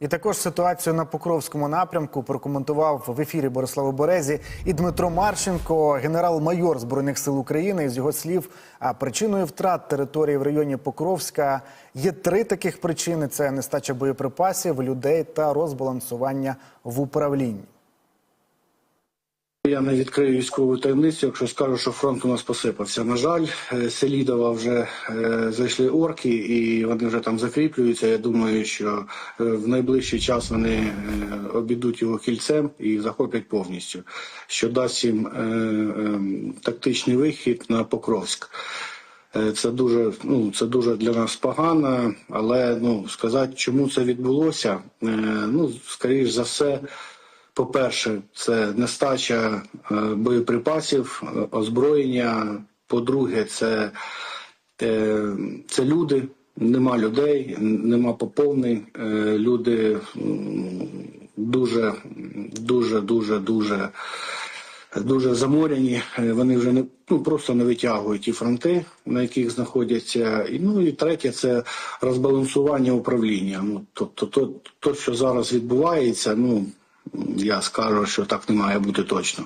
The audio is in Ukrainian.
І також ситуацію на Покровському напрямку прокоментував в ефірі Борислава Березі і Дмитро Марченко, генерал-майор збройних сил України. І з його слів, а причиною втрат території в районі Покровська є три таких причини: це нестача боєприпасів, людей та розбалансування в управлінні. Я не відкрию військову таємницю, якщо скажу, що фронт у нас посипався. На жаль, е, Селідова вже е, зайшли орки, і вони вже там закріплюються. Я думаю, що е, в найближчий час вони обійдуть його кільцем і захоплять повністю, що дасть їм тактичний вихід на Покровськ. Це дуже, ну це дуже для нас погано, але ну сказати, чому це відбулося, ну скоріш за все. По-перше, це нестача е, боєприпасів, е, озброєння. По-друге, це, е, це люди. Нема людей, нема поповнень. Люди дуже, дуже, дуже, дуже, дуже заморяні. Вони вже не ну просто не витягують ті фронти, на яких знаходяться. І ну і третє це розбалансування управління. Ну тобто, то, то, що зараз відбувається, ну я скажу, що так не має бути точно.